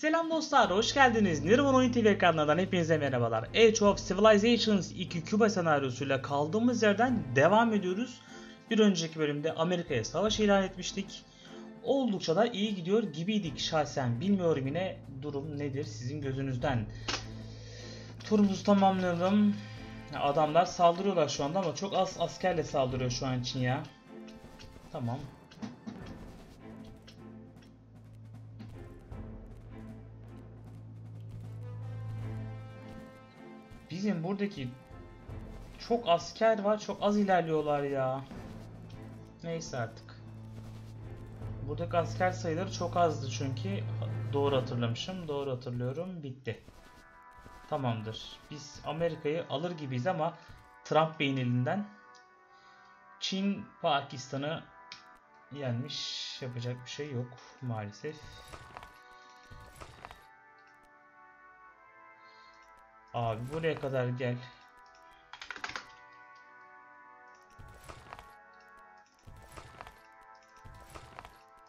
Selam dostlar, hoş geldiniz. Nirvana Oyun TV ekranlarından hepinize merhabalar. Age of Civilizations 2 Küba senaryosuyla kaldığımız yerden devam ediyoruz. Bir önceki bölümde Amerika'ya savaş ilan etmiştik. Oldukça da iyi gidiyor gibiydik şahsen. Bilmiyorum yine durum nedir sizin gözünüzden. Turumuzu tamamlayalım. Adamlar saldırıyorlar şu anda ama çok az askerle saldırıyor şu an için ya. Tamam. Bizim buradaki çok asker var. Çok az ilerliyorlar ya. Neyse artık. Buradaki asker sayıları çok azdı çünkü. Doğru hatırlamışım. Doğru hatırlıyorum. Bitti. Tamamdır. Biz Amerika'yı alır gibiyiz ama Trump Bey'in elinden Çin Pakistan'ı yenmiş. Yapacak bir şey yok maalesef. Abi buraya kadar gel.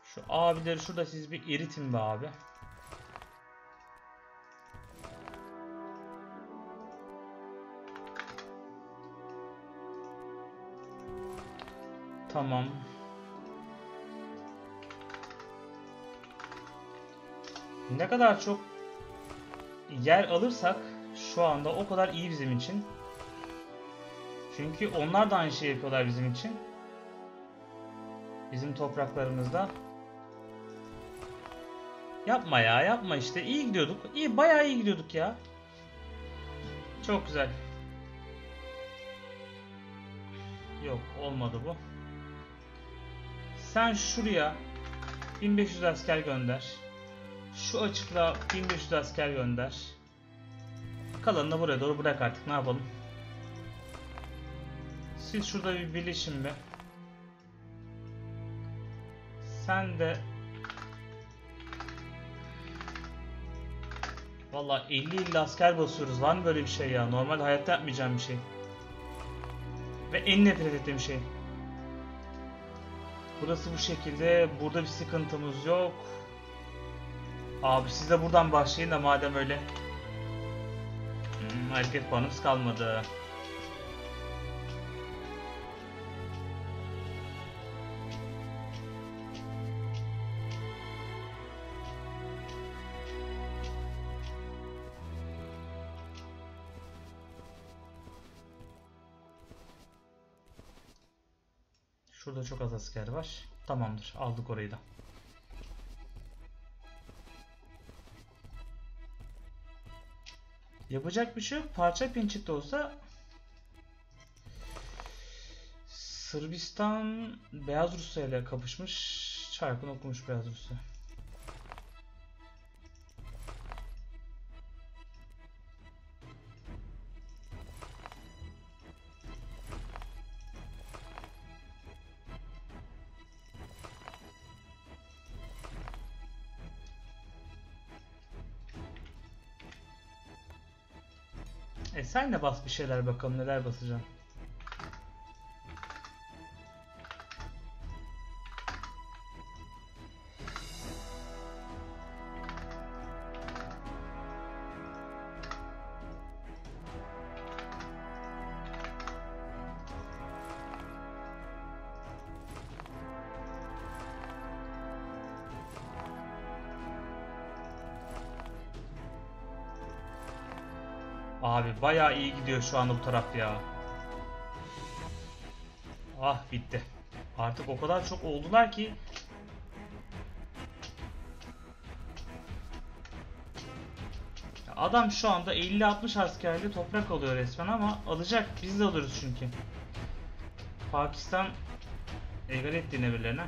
Şu abileri şurada siz bir eritin be abi. Tamam. Ne kadar çok yer alırsak şu anda o kadar iyi bizim için. Çünkü onlar da aynı şeyi yapıyorlar bizim için. Bizim topraklarımızda. Yapma ya yapma işte. İyi gidiyorduk. İyi bayağı iyi gidiyorduk ya. Çok güzel. Yok olmadı bu. Sen şuraya 1500 asker gönder. Şu açıkla 1500 asker gönder. Kalanını buraya doğru bırak artık ne yapalım. Siz şurada bir birleşin be. Sen de Valla 50-50 asker basıyoruz. Mı böyle bir şey ya? Normal hayatta yapmayacağım bir şey. Ve en nefret ettiğim şey. Burası bu şekilde. Burada bir sıkıntımız yok. Abi siz de buradan başlayın da madem öyle. Hareket puanımız kalmadı. Şurada çok az asker var. Tamamdır. Aldık orayı da. Yapacak bir şey yok. Parça pinçik de olsa Sırbistan Beyaz Rusya ile kapışmış. Çarkını okumuş Beyaz Rusya. E sen de bas bir şeyler bakalım neler basacaksın. Abi bayağı iyi gidiyor şu anda bu taraf ya. Ah bitti. Artık o kadar çok oldular ki Adam şu anda 50-60 askerli toprak alıyor resmen ama alacak. Biz de alırız çünkü. Pakistan egal etti birilerine.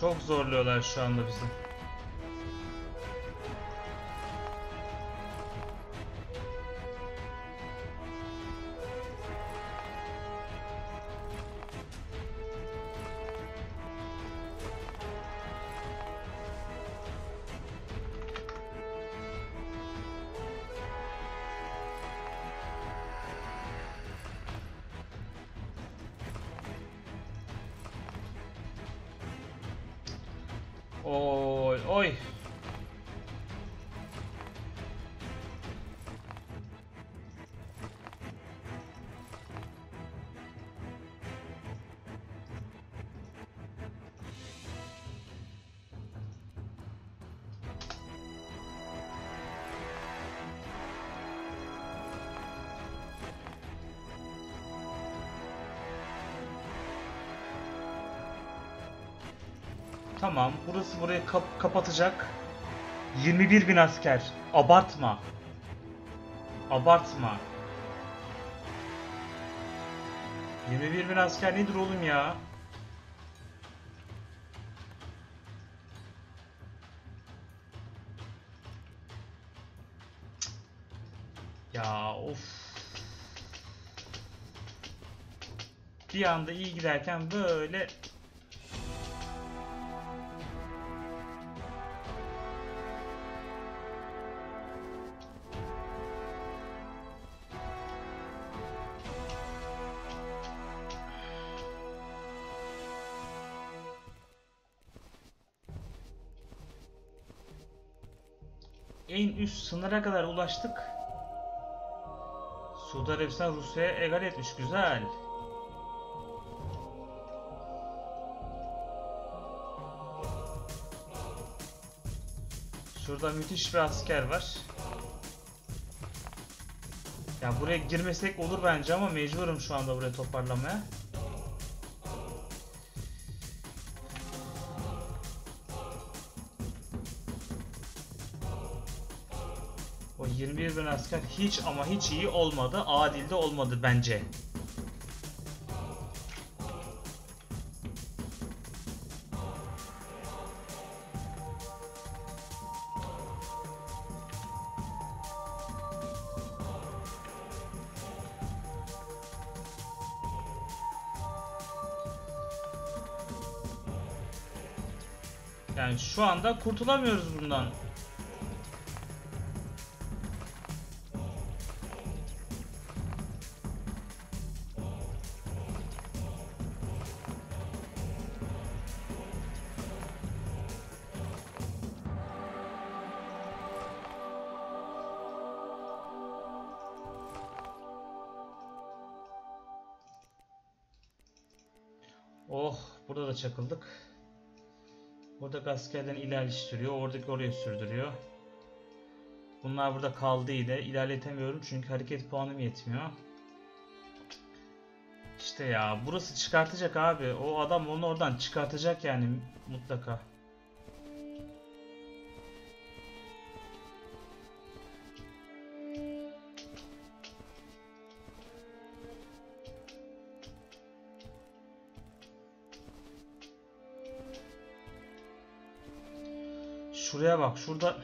Çok zorluyorlar şu anda bizi. Oj, oj. Tamam. Burası burayı kap- kapatacak. 21 bin asker. Abartma. Abartma. 21 bin asker nedir oğlum ya? Ya of. Bir anda iyi giderken böyle sınıra kadar ulaştık. Suudi Arabistan Rusya'ya egal etmiş. Güzel. Şurada müthiş bir asker var. Ya buraya girmesek olur bence ama mecburum şu anda buraya toparlamaya. 21 bin asker hiç ama hiç iyi olmadı. Adil de olmadı bence. Yani şu anda kurtulamıyoruz bundan. Oh, burada da çakıldık. Burada askerden ilerleştiriyor, oradaki oraya sürdürüyor. Bunlar burada kaldı yine. İlerletemiyorum çünkü hareket puanım yetmiyor. İşte ya, burası çıkartacak abi. O adam onu oradan çıkartacak yani mutlaka. Şuraya bak, şurada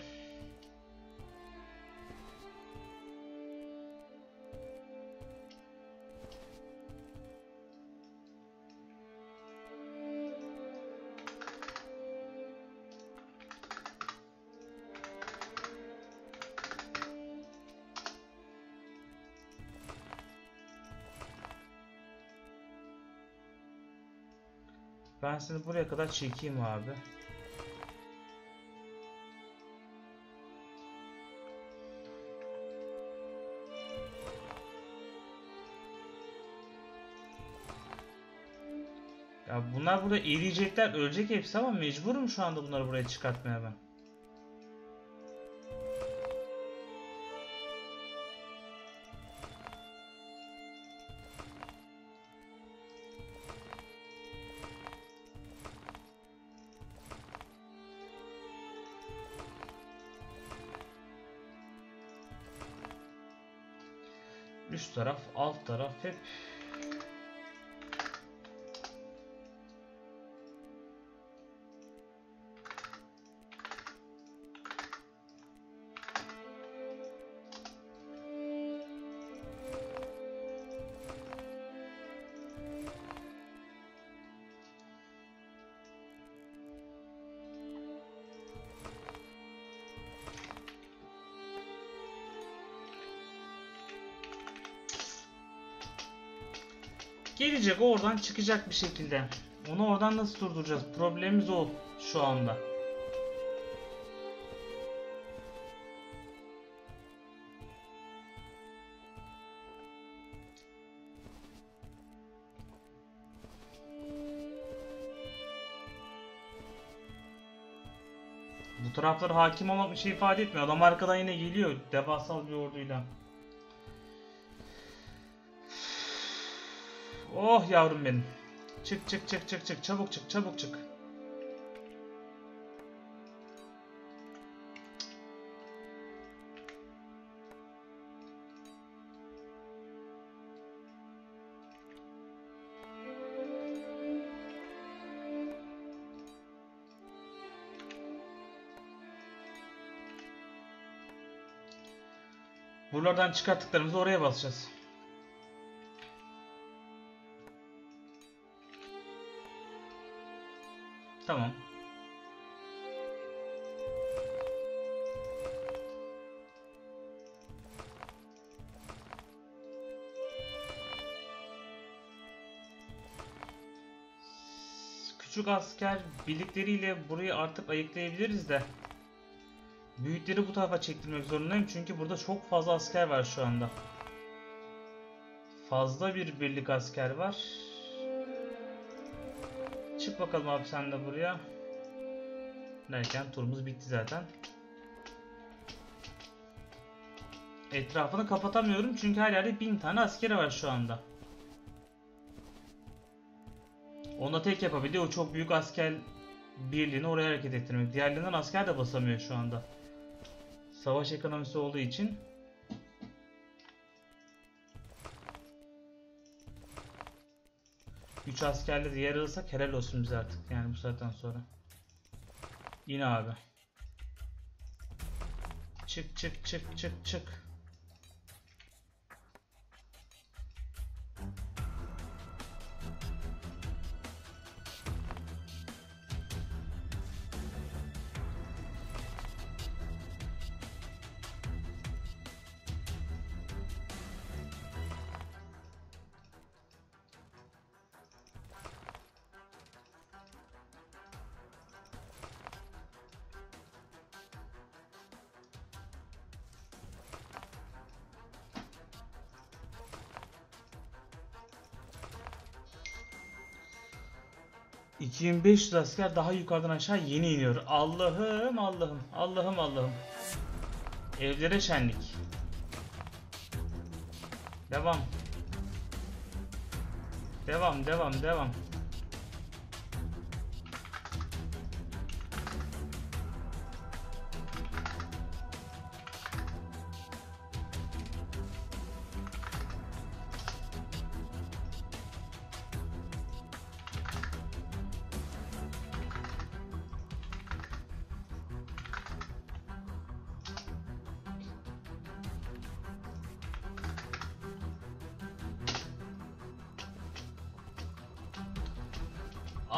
Ben seni buraya kadar çekeyim abi. Bunlar burada eriyecekler, ölecek hepsi ama mecburum şu anda bunları buraya çıkartmaya ben. Üst taraf, alt taraf hep Gelecek oradan çıkacak bir şekilde. Onu oradan nasıl durduracağız? Problemimiz o şu anda. Bu taraflar hakim olmak bir şey ifade etmiyor. Adam arkadan yine geliyor devasal bir orduyla. Oh yavrum benim. Çık çık çık çık çık çabuk çık çabuk çık. Buralardan çıkarttıklarımızı oraya basacağız. Tamam. Küçük asker birlikleriyle burayı artık ayıklayabiliriz de. Büyükleri bu tarafa çektirmek zorundayım çünkü burada çok fazla asker var şu anda. Fazla bir birlik asker var. Bakalım abi sen de buraya. Derken turumuz bitti zaten. Etrafını kapatamıyorum çünkü her yerde bin tane askeri var şu anda. Ona tek yapabildiği o çok büyük asker birliğini oraya hareket ettirmek. Diğerlerinden asker de basamıyor şu anda. Savaş ekonomisi olduğu için. Üç askerle diğer alırsak helal olsun bize artık yani bu saatten sonra. Yine abi. Çık çık çık çık çık. ...2500 asker daha yukarıdan aşağı yeni iniyor. Allah'ım Allah'ım Allah'ım Allah'ım. Evlere şenlik. Devam. Devam devam devam.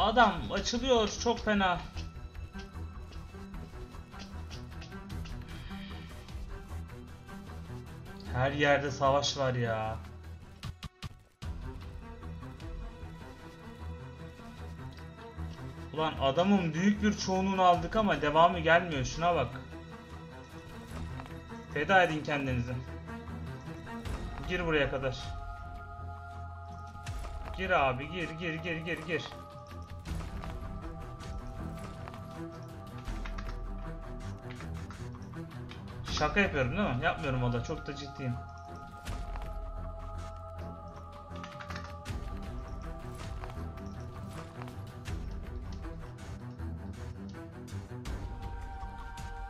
Adam açılıyor çok fena. Her yerde savaş var ya. Ulan adamın büyük bir çoğunluğunu aldık ama devamı gelmiyor. Şuna bak. Feda edin kendinizi. Gir buraya kadar. Gir abi gir gir gir gir gir. Şaka yapıyorum değil mi? Yapmıyorum da. Çok da ciddiyim.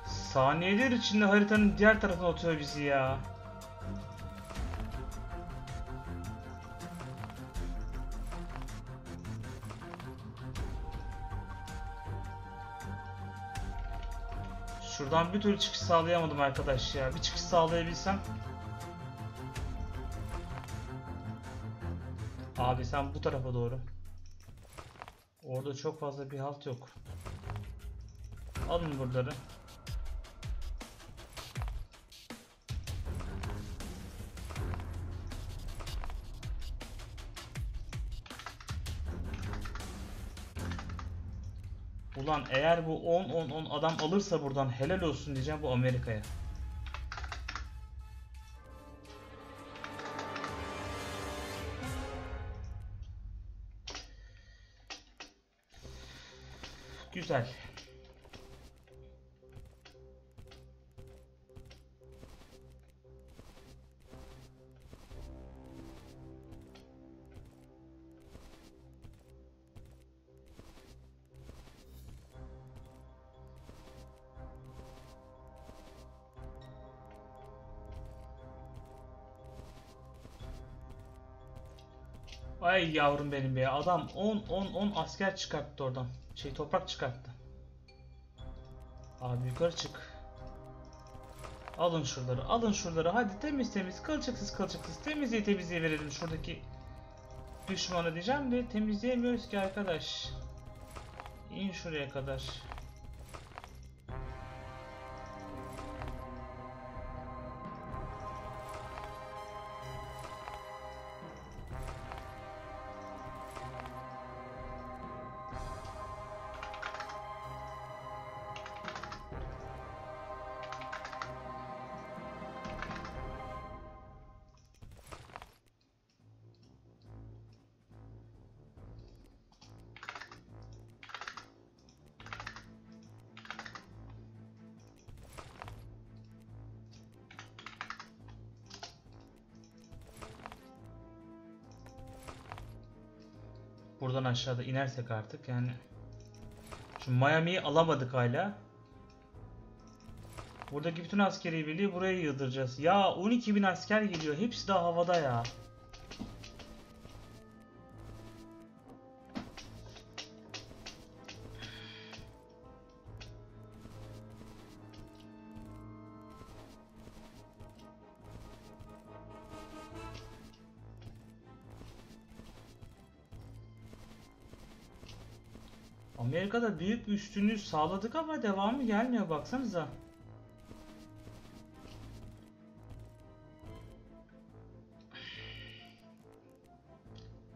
Saniyeler içinde haritanın diğer tarafına oturuyor bizi ya. Şuradan bir türlü çıkış sağlayamadım arkadaş ya. Bir çıkış sağlayabilsem. Abi sen bu tarafa doğru. Orada çok fazla bir halt yok. Alın buraları. Ulan eğer bu 10-10-10 adam alırsa buradan helal olsun diyeceğim bu Amerika'ya. Güzel. Ay yavrum benim be. Adam 10 10 10 asker çıkarttı oradan. Şey toprak çıkarttı. Abi yukarı çık. Alın şuraları, alın şuraları. Hadi temiz temiz, kılçıksız kılçıksız. Temizliği temizliği verelim şuradaki düşmanı diyeceğim de temizleyemiyoruz ki arkadaş. İn şuraya kadar. Buradan aşağıda inersek artık yani. Şu Miami'yi alamadık hala. Buradaki bütün askeri birliği buraya yığdıracağız. Ya 12.000 asker geliyor. Hepsi de havada ya. Amerika'da büyük bir üstünlüğü sağladık ama devamı gelmiyor baksanıza.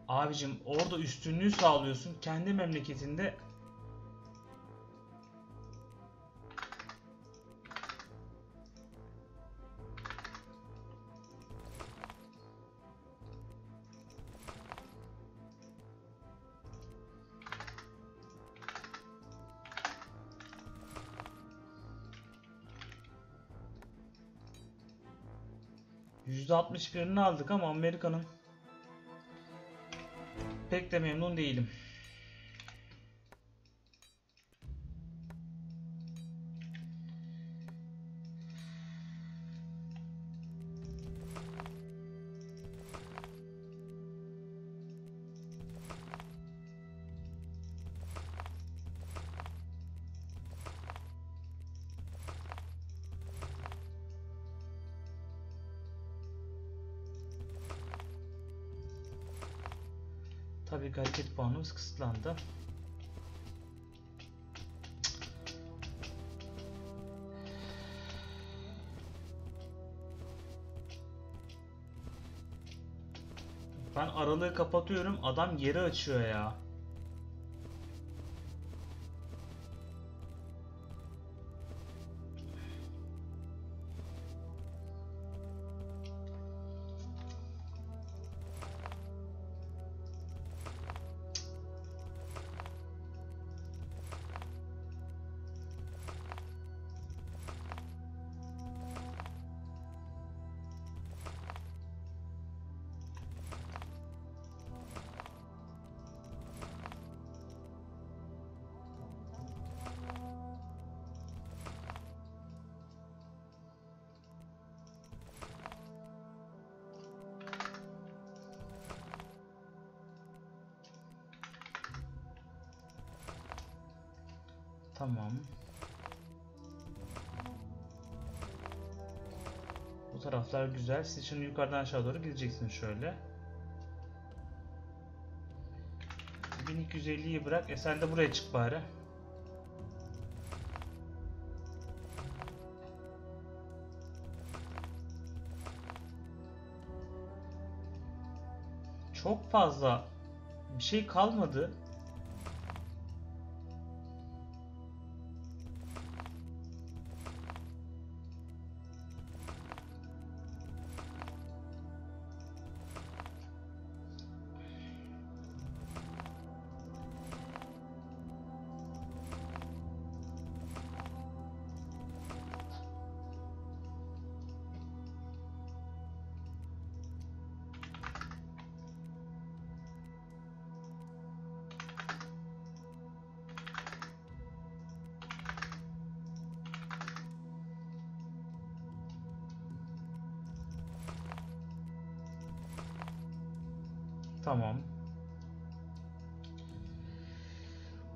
Abicim orada üstünlüğü sağlıyorsun kendi memleketinde %61'ini aldık ama Amerika'nın pek de memnun değilim. Ben aralığı kapatıyorum. Adam geri açıyor ya. Tamam. Bu taraflar güzel. Siz şimdi yukarıdan aşağı doğru gideceksin şöyle. 1250'yi bırak. E sen de buraya çık bari. Çok fazla bir şey kalmadı. Tamam.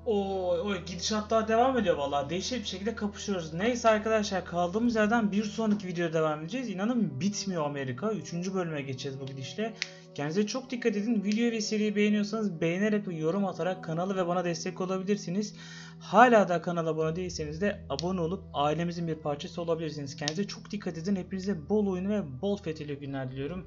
O, o gidişat daha devam ediyor valla. Değişik bir şekilde kapışıyoruz. Neyse arkadaşlar kaldığımız yerden bir sonraki videoya devam edeceğiz. İnanın bitmiyor Amerika. Üçüncü bölüme geçeceğiz bu gidişle. Kendinize çok dikkat edin. Videoyu ve seriyi beğeniyorsanız beğenerek ve yorum atarak kanalı ve bana destek olabilirsiniz. Hala da kanala abone değilseniz de abone olup ailemizin bir parçası olabilirsiniz. Kendinize çok dikkat edin. Hepinize bol oyunu ve bol fetheli günler diliyorum.